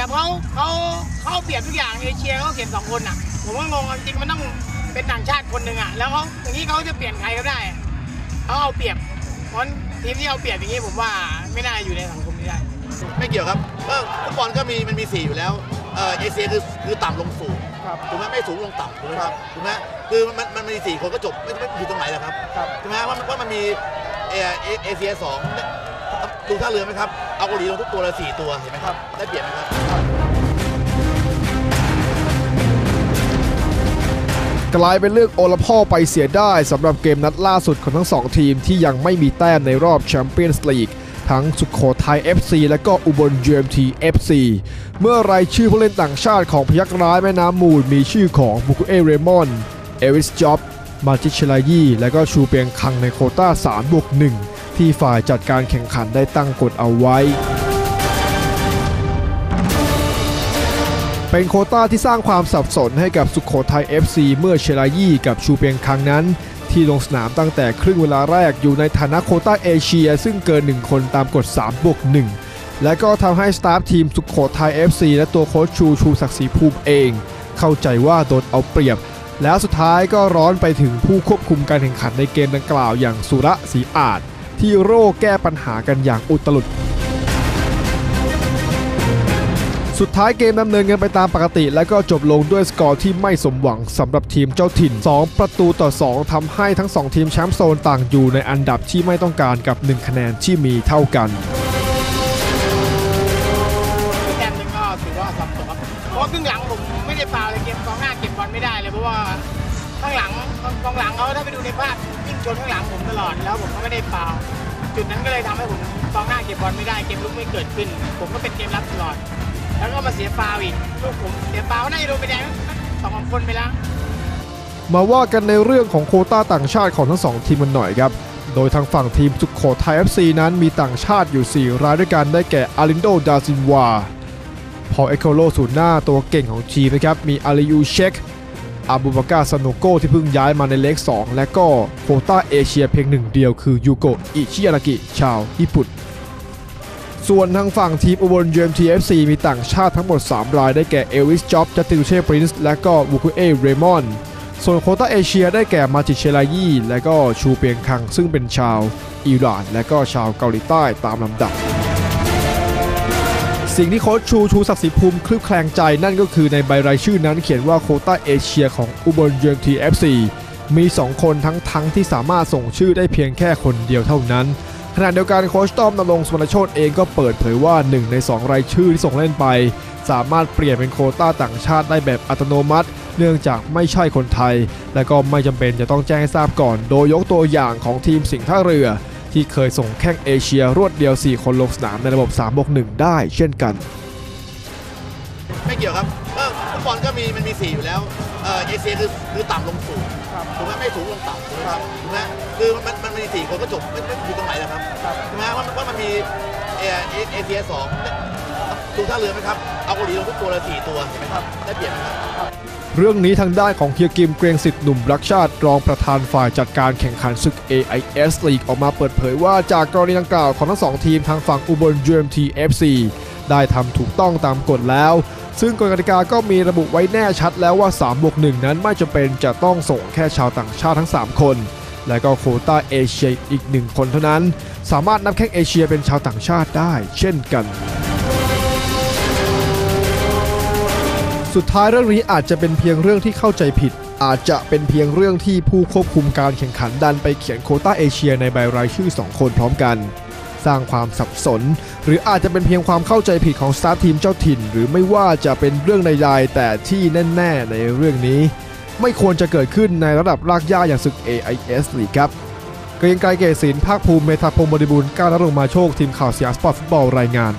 ครับเขาเขาเขาเปรียบทุกอย่างเอเชียเขาเก็บสองคนอะ ผมก็งงจริงๆมันต้องเป็นต่างชาติคนหนึ่งอะแล้วเขาอย่างนี้เขาจะเปลี่ยนใครก็ได้เขาเอาเปรียบเพราะทีมที่เอาเปรียบอย่างนี้ผมว่าไม่น่าอยู่ในสังคมนี้ได้ไม่เกี่ยวครับก็ฟุตบอลก็มีมันมีสี่อยู่แล้วเออเอเชียคือคือต่ำลงสูงครับถูกไหมไม่สูงลงต่ำถูกไหมครับถูกไหมคือมันมันมีสี่คนก็จบไม่ไม่อยู่ตรงไหนล่ะครับครับใช่ไหมว่ามันว่ามันมีเอเอเอเชียสอง ดูท่าเรือไหมครับ เอาเกาหลีลงทุกตัวเลยสี่ตัวเห็นไหมครับ ได้เปรียบไหมครับ กลายเป็นเรื่องโอละพ่อไปเสียได้สำหรับเกมนัดล่าสุดของทั้งสองทีมที่ยังไม่มีแต้มในรอบแชมเปี้ยนส์ลีกทั้งสุโขทัย FC และก็อุบล GMT FC เมื่อรายชื่อผู้เล่นต่างชาติของพยักร้ายแม่น้ำมูล มีชื่อของบุกุเอเรมอน เอวิสจ็อบ มาจิชลายี และก็ชูเปียงคังในโคต้า3บวก1 ที่ฝ่ายจัดการแข่งขันได้ตั้งกฎเอาไว้ เป็นโคต้าที่สร้างความสับสนให้กับสุขโขทัย FC เมื่อเชลายี่กับชูเปียงคังนั้น ที่ลงสนามตั้งแต่ครึ่งเวลาแรกอยู่ในฐานะโคต้าเอเชีย ซึ่งเกิน 1 คนตามกฎ3บวก1และก็ทำให้สตาฟทีมสุขโขทัย FC และตัวโค้ชชูชูศักดิ์ศรีภูมิเอง เข้าใจว่าโดนเอาเปรียบแล้วสุดท้ายก็ร้อนไปถึงผู้ควบคุมการแข่งขันในเกมดังกล่าวอย่างสุระศรีอาจ ที่โร่แก้ปัญหากันอย่างอุตลุด สุดท้ายเกมดำเนินกันไปตามปกติ และก็จบลงด้วยสกอร์ที่ไม่สมหวังสำหรับทีมเจ้าถิ่น 2 ประตูต่อ 2ทำให้ทั้ง 2 ทีมแชมป์โซนต่างอยู่ในอันดับที่ไม่ต้องการกับ 1 คะแนนที่มีเท่ากันแต้มนึงก็ถือว่าสับสนครับเพราะครึ่งหลังผมไม่ได้ฟาวเลยเกมกองหน้าเก็บบอลไม่ได้เลยเพราะว่า ข้างหลังกองหลังเขาถ้าไปดูในภาพยิ่งชนข้างหลังผมตลอดแล้วผมก็ไม่ได้ฟาจุดนั้นก็เลยทำให้ผมกองหน้าเก็บบอลไม่ได้เกมลุกไม่เกิดขึ้น ผมก็เป็นเกมรับตลอด แล้วก็มาเสียฟาวอีกลูกผมเสียฟาวน่าจะโดนไปแดงสองสาคนไปแล้วมาว่ากันในเรื่องของโคต้าต่างชาติของทั้งสองทีมกันหน่อยครับ โดยทางฝั่งทีมสุขโขทัย FC นั้นมีต่างชาติอยู่ 4 รายด้วยกันได้แก่อารินโด ดาซินวา พอเอโคโลศูนหน้าตัวเก่งของทีมนะครับ มีอาริยูเชค อาบูบากาซาโนโกที่เพิ่งย้ายมาในเล็ก2 และก็โคต้าเอเชียเพียงหนึ่งเดียวคือยูโกะอิชิยานากิ ชาวญี่ปุ่น ส่วนทางฝั่งทีมอุบล GMTFC มีต่างชาติทั้งหมด 3 รายได้แก่เอวิสจ็อบจัตติลเช่ปรินซ์และก็บุกุเอเรมอนส่วนโคต้าเอเชียได้แก่มาจิเชลายีและก็ชูเปียงคังซึ่งเป็นชาวอิหร่าน และก็ชาวเกาหลีใต้ตามลำดับ สิ่งที่โค้ชชูชูศักดิ์ศรีภูมิคลืบแคลงใจนั่นก็คือในใบรายชื่อนั้นเขียนว่าโคต้าเอเชียของอุบล GMTFC มี 2 คนทั้งทั้งที่สามารถส่งชื่อได้เพียงแค่คนเดียวเท่านั้นขณะเดียวกันโค้ชต้อมนรงค์สมณโชตเองก็เปิดเผยว่า 1 ใน 2 รายชื่อที่ส่งเล่นไป สามารถเปลี่ยนเป็นโคต้าต่างชาติได้แบบอัตโนมัติ เนื่องจากไม่ใช่คนไทย และก็ไม่จำเป็นจะต้องแจ้งให้ทราบก่อน โดยยกตัวอย่างของทีมสิงห์ท่าเรือ ที่เคยส่งแข้งเอเชียรวดเดียว 4 คนลงสนามในระบบ3บวก1ได้เช่นกัน ไม่เกี่ยวครับก็ฟุตบอลก็มีมันมีสี่อยู่แล้วเออเอเชียคือคือต่ำลงสูงถูกไหมไม่สูงลงต่ำถูกไหมครับถูกไหมคือมันมันมีสี่คนก็จบไม่ไม่อยู่ตรงไหนแล่ะครับครับใช่ไหมว่ามันว่ามันมีเอเอเอเชียสองดูกท่าเรือไหมครับเอาเกาหลีลงทุกตัวลยสี่ตัวเห็นไหมครับได้เปรียบไหมครับ เรื่องนี้ทางด้านของเฮียกิมเกรงสิทธิ์หนุ่มรักชาติรองประธานฝ่ายจัดการแข่งขันศึก AIS League ออกมาเปิดเผยว่าจากกรณีดังกล่าวของทั้งสองทีมทางฝั่งอุบล GMT FC ได้ทำถูกต้องตามกฎแล้ว ซึ่งกฎกติกาก็มีระบุไว้แน่ชัดแล้วว่า3บวก1นั้นไม่จำเป็นจะต้องส่งแค่ชาวต่างชาติทั้ง 3 คน และก็โคต้าเอเชียอีก 1 คนเท่านั้น สามารถนับแข้งเอเชียเป็นชาวต่างชาติได้ เช่นกัน สุดท้ายเรื่องนี้อาจจะเป็นเพียงเรื่องที่เข้าใจผิด อาจจะเป็นเพียงเรื่องที่ผู้ควบคุมการแข่งขันดันไปเขียนโคต้าเอเชียในใบรายชื่อ 2 คนพร้อมกัน สร้างความสับสน หรืออาจจะเป็นเพียงความเข้าใจผิดของสตาร์ทีมเจ้าถิ่น หรือไม่ว่าจะเป็นเรื่องใดๆแต่ที่แน่ๆในเรื่องนี้ ไม่ควรจะเกิดขึ้นในระดับรากหญ้าอย่างศึก AIS ลีกครับเกรียงไกรเกษศินภาคภูมิเมธาพงศ์บริบูรณ์ก้าวนรงค์มาโชคทีมข่าวสยามสปอร์ตฟุตบอลรายงาน